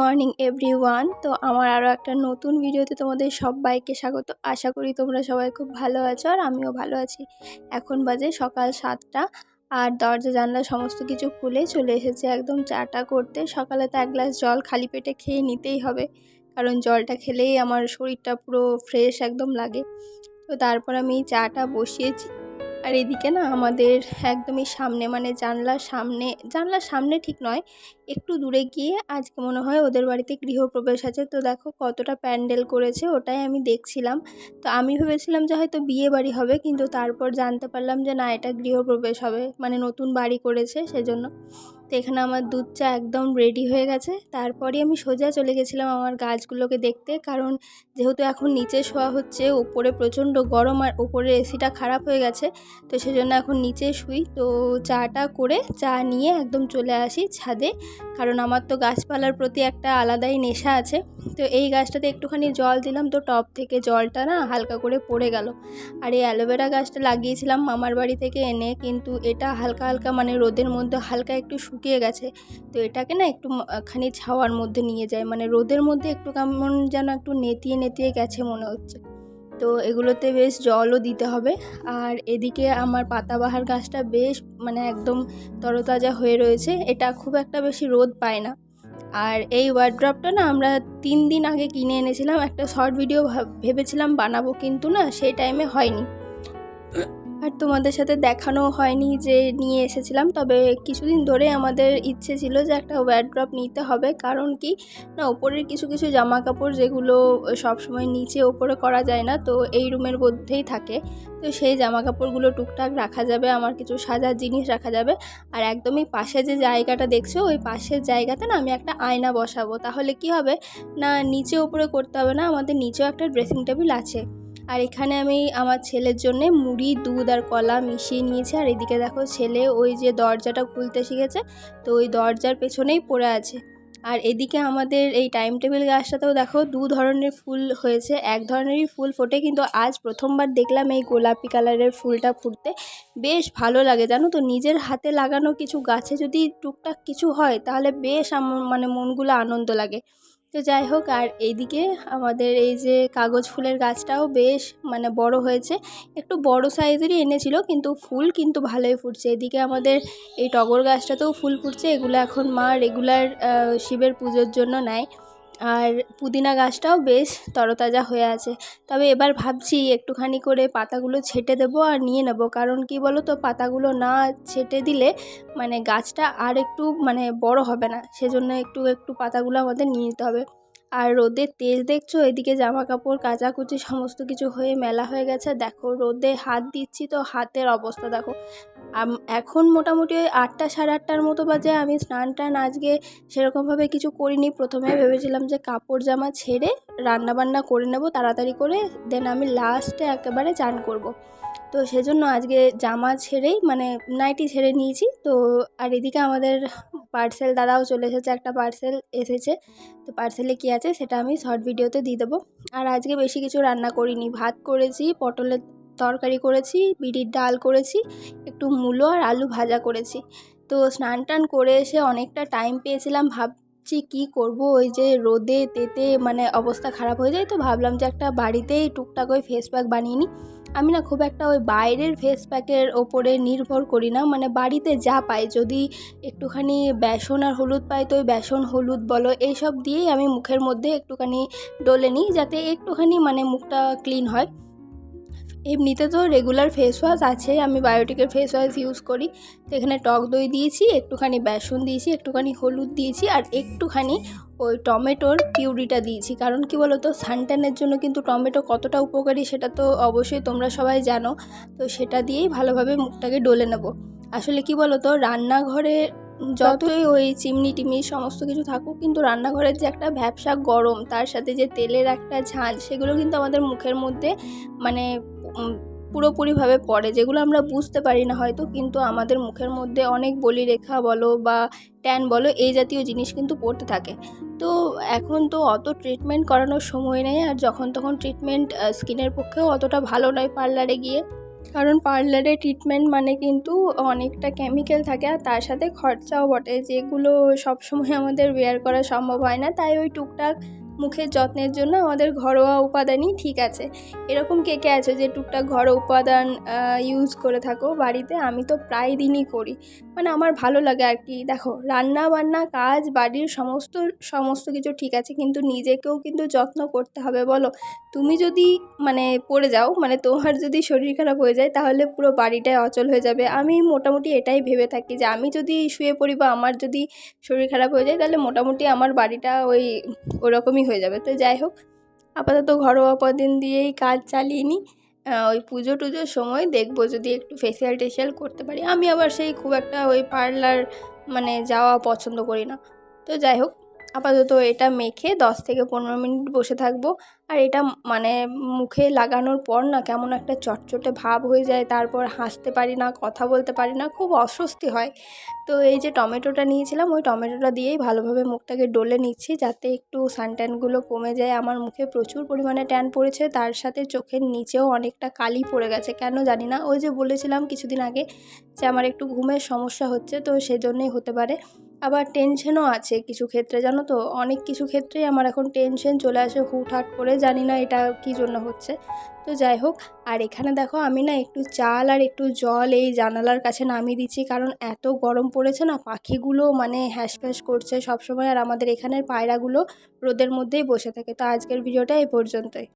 Morning everyone তো আমার আরও একটা নতুন ভিডিওতে তোমাদের সবাইকে স্বাগত। আশা করি তোমরা সবাই খুব ভালো আছো আর আমিও ভালো আছি। এখন বাজে সকাল সাতটা আর দরজা, জানলা সমস্ত কিছু খুলে চলে এসেছে একদম চাটা করতে। সকালে তো এক গ্লাস জল খালি পেটে খেয়ে নিতেই হবে, কারণ জলটা খেলেই আমার শরীরটা পুরো ফ্রেশ একদম লাগে। তো তারপর আমি চাটা বসিয়েছি। আর এদিকে না আমাদের একদমই সামনে মানে জানলার সামনে জানলার সামনে ঠিক নয়, একটু দূরে গিয়ে আজকে মনে হয় ওদের বাড়িতে গৃহপ্রবেশ আছে। তো দেখো কতটা প্যান্ডেল করেছে, ওটাই আমি দেখছিলাম। তো আমি ভেবেছিলাম যে হয়তো বিয়ে বাড়ি হবে, কিন্তু তারপর জানতে পারলাম যে না, এটা গৃহপ্রবেশ হবে মানে নতুন বাড়ি করেছে সেজন্য। তো এখানে আমার দুধ চা একদম রেডি হয়ে গেছে। তারপরে আমি সোজা চলে গেছিলাম আমার গাছগুলোকে দেখতে। কারণ যেহেতু এখন নিচে শোয়া হচ্ছে ওপরে প্রচণ্ড গরম আর ওপরে এসিটা খারাপ হয়ে গেছে, তো সেজন্য এখন নিচে শুই। তো চাটা করে চা নিয়ে একদম চলে আসি ছাদে। কারণ আমার তো গাছপালার প্রতি একটা আলাদাই নেশা আছে। তো এই গাছটাতে একটুখানি জল দিলাম। তো টপ থেকে জলটা না হালকা করে পড়ে গেল। আর এই অ্যালোভেরা গাছটা লাগিয়েছিলাম মামার বাড়ি থেকে এনে। কিন্তু এটা হালকা হালকা মানে রোদের মধ্যে হালকা একটু শুকিয়ে গেছে। তো এটাকে না একটু খানি ছাওয়ার মধ্যে নিয়ে যায়। মানে রোদের মধ্যে একটু কেমন যেন একটু নেতিয়ে নেতিয়ে গেছে মনে হচ্ছে। তো এগুলোতে বেশ জলও দিতে হবে। আর এদিকে আমার পাতাবাহার গাছটা বেশ মানে একদম তরতাজা হয়ে রয়েছে। এটা খুব একটা বেশি রোদ পায় না। আর এই ওয়ার্ড্রপটা না আমরা তিন দিন আগে কিনে এনেছিলাম। একটা শর্ট ভিডিও ভেবেছিলাম বানাবো কিন্তু না সেই টাইমে হয়নি। আর তোমাদের সাথে দেখানো হয়নি যে নিয়ে এসেছিলাম, তবে কিছুদিন ধরে আমাদের ইচ্ছে ছিল যে একটা ওয়ারড্রপ নিতে হবে। কারণ কি? না ওপরের কিছু কিছু জামা কাপড় যেগুলো সবসময় নিচে ওপরে করা যায় না, তো এই রুমের মধ্যেই থাকে। তো সেই জামা কাপড়গুলো টুকটাক রাখা যাবে, আমার কিছু সাজার জিনিস রাখা যাবে। আর একদমই পাশে যে জায়গাটা দেখছ, ওই পাশের জায়গাতে না আমি একটা আয়না বসাবো। তাহলে কি হবে? না, নিচে ওপরে করতে হবে না, আমাদের নিচেও একটা ড্রেসিং টেবিল আছে। আর এখানে আমি আমার ছেলের জন্যে মুড়ি, দুধ আর কলা মিশিয়ে নিয়েছি। আর এদিকে দেখো ছেলে ওই যে দরজাটা খুলতে শিখেছে, তো ওই দরজার পেছনেই পড়ে আছে। আর এদিকে আমাদের এই টাইম টেবিল গাছটাতেও দেখো দু ধরনের ফুল হয়েছে। এক ধরনেরই ফুল ফোটে, কিন্তু আজ প্রথমবার দেখলাম এই গোলাপি কালারের ফুলটা ফুটতে। বেশ ভালো লাগে, জানো তো? নিজের হাতে লাগানো কিছু গাছে যদি টুকটাক কিছু হয়, তাহলে বেশ আমার মানে মনগুলো আনন্দ লাগে। তো যাই হোক, আর এইদিকে আমাদের এই যে কাগজ ফুলের গাছটাও বেশ মানে বড় হয়েছে। একটু বড় সাইজেরই এনেছিল, কিন্তু ফুল কিন্তু ভালোই ফুটছে। এদিকে আমাদের এই টগর গাছটাতেও ফুল ফুটছে, এগুলো এখন মা রেগুলার শিবের পুজোর জন্য নেয়। আর পুদিনা গাছটাও বেশ তরতাজা হয়ে আছে। তবে এবার ভাবছি একটুখানি করে পাতাগুলো ছেটে দেবো আর নিয়ে নেব। কারণ কি বলো তো পাতাগুলো না ছেটে দিলে মানে গাছটা আর একটু মানে বড় হবে না। সেজন্য একটু একটু পাতাগুলো আমাদের নিয়ে নিতে হবে। আর রোদের তেজ দেখছ? এদিকে জামা কাপড় কাচাকুচি সমস্ত কিছু হয়ে মেলা হয়ে গেছে। দেখো, রোদে হাত দিচ্ছি তো হাতের অবস্থা, দেখো। এখন মোটামুটি ওই আটটা সাড়ে আটটার মতো বাজে। আমি স্নান টান আজকে সেরকমভাবে কিছু করিনি। প্রথমে ভেবেছিলাম যে কাপড় জামা ছেড়ে রান্না বান্না করে নেব তাড়াতাড়ি করে। দেন আমি লাস্টে একেবারে চান করব। তো সেজন্য আজকে জামা ছেড়েই মানে নাইটি ছেড়ে নিয়েছি। তো আর এদিকে আমাদের পার্সেল দাদাও চলে এসেছে, একটা পার্সেল এসেছে। তো পার্সেলে কী আছে সেটা আমি শর্ট ভিডিওতে দিয়ে দেবো। আর আজকে বেশি কিছু রান্না করিনি। ভাত করেছি, পটলের তরকারি করেছি, বিড়ির ডাল করেছি, একটু মূলো আর আলু ভাজা করেছি। তো স্নান টান করে এসে অনেকটা টাইম পেয়েছিলাম। ভাবছি কি করব? ওই যে রোদে, তেতে মানে অবস্থা খারাপ হয়ে যায়। তো ভাবলাম যে একটা বাড়িতেই টুকটাক ওই ফেস প্যাক বানিয়ে নিই। আমি না খুব একটা ওই বাইরের ফেস প্যাকের ওপরে নির্ভর করি না। মানে বাড়িতে যা পাই, যদি একটুখানি বেসন আর হলুদ পাই তো ওই বেসন, হলুদ বলো, এইসব দিয়েই আমি মুখের মধ্যে একটুখানি ডলে নিই যাতে একটুখানি মানে মুখটা ক্লিন হয়। এমনিতে তো রেগুলার ফেস ওয়াশ আছে আমি বায়োটিকের ফেস ওয়াশ ইউজ করি। তো এখানে টক দই দিয়েছি, একটুখানি বেসন দিয়েছি, একটুখানি হলুদ দিয়েছি, আর একটুখানি ওই টমেটোর পিউরিটা দিয়েছি। কারণ কি বলো তো সানট্যানের জন্য কিন্তু টমেটো কতটা উপকারী সেটা তো অবশ্যই তোমরা সবাই জানো। তো সেটা দিয়েই ভালোভাবে মুখটাকে ডলে নেব। আসলে কি বলো তো রান্নাঘরে যতই ওই চিমনি টিমনি সমস্ত কিছু থাকুক, কিন্তু রান্নাঘরের যে একটা ভ্যাবসা গরম, তার সাথে যে তেলের একটা ঝাঁঝ সেগুলো কিন্তু আমাদের মুখের মধ্যে মানে পুরোপুরিভাবে পড়ে, যেগুলো আমরা বুঝতে পারি না হয়তো, কিন্তু আমাদের মুখের মধ্যে অনেক বলিরেখা বলো বা ট্যান বলো, এই জাতীয় জিনিস কিন্তু পড়তে থাকে। তো এখন তো অত ট্রিটমেন্ট করানোর সময় নেই, আর যখন তখন ট্রিটমেন্ট স্কিনের পক্ষেও অতটা ভালো নয় পার্লারে গিয়ে। কারণ পার্লারে ট্রিটমেন্ট মানে কিন্তু অনেকটা কেমিক্যাল থাকে আর তার সাথে খরচাও বটে। যেগুলো সবসময় আমাদের বেয়ার করা সম্ভব হয় না, তাই ওই টুকটাক মুখের যত্নের জন্য আমাদের ঘরোয়া উপাদানই ঠিক আছে। এরকম কে কে আছে যে টুকটাক ঘরোয়া উপাদান ইউজ করে থাকো বাড়িতে? আমি তো প্রায় দিনই করি। মানে আমার ভালো লাগে আর কি। দেখো, রান্না বান্না, কাজ, বাড়ির সমস্ত সমস্ত কিছু ঠিক আছে, কিন্তু নিজেকেও কিন্তু যত্ন করতে হবে, বলো? তুমি যদি মানে পড়ে যাও মানে তোমার যদি শরীর খারাপ হয়ে যায়, তাহলে পুরো বাড়িটাই অচল হয়ে যাবে। আমি মোটামুটি এটাই ভেবে থাকি যে আমি যদি শুয়ে পড়ি বা আমার যদি শরীর খারাপ হয়ে যায়, তাহলে মোটামুটি আমার বাড়িটা ওই, ওরকমই হয়ে যাবে। তো যাই হোক, আপাতত ঘরোয়া পদিন দিয়েই কাজ চালিয়ে নিই। ওই পুজো টুজোর সময় দেখব যদি একটু ফেসিয়াল টেসিয়াল করতে পারি। আমি আবার সেই খুব একটা ওই পার্লার মানে যাওয়া পছন্দ করি না। তো যাই হোক আপাতত এটা মেখে দশ থেকে পনেরো মিনিট বসে থাকব। আর এটা মানে মুখে লাগানোর পর না কেমন একটা চটচটে ভাব হয়ে যায়, তারপর হাসতে পারি না, কথা বলতে পারি না, খুব অস্বস্তি হয়। তো এই যে টমেটোটা নিয়েছিলাম, ওই টমেটোটা দিয়েই ভালোভাবে মুখটাকে ডলে নিচ্ছি যাতে একটু সানট্যানগুলো কমে যায়। আমার মুখে প্রচুর পরিমাণে ট্যান পড়েছে, তার সাথে চোখের নিচেও অনেকটা কালি পড়ে গেছে, কেন জানি না। ওই যে বলেছিলাম কিছুদিন আগে যে আমার একটু ঘুমের সমস্যা হচ্ছে, তো সেজন্যই হতে পারে। আবার টেনশনও আছে কিছু ক্ষেত্রে, জানো তো? অনেক কিছু ক্ষেত্রেই আমার এখন টেনশন চলে আসে হুটহাট করে, জানি না এটা কী জন্য হচ্ছে। তো যাই হোক, আর এখানে দেখো আমি না একটু চাল আর একটু জল এই জানালার কাছে নামিয়ে দিচ্ছি, কারণ এত গরম পড়েছে না, পাখিগুলো মানে হ্যাস ফ্যাস করছে সবসময়, আর আমাদের এখানের পায়রাগুলো রোদের মধ্যেই বসে থাকে। তো আজকের ভিডিওটা এই পর্যন্তই।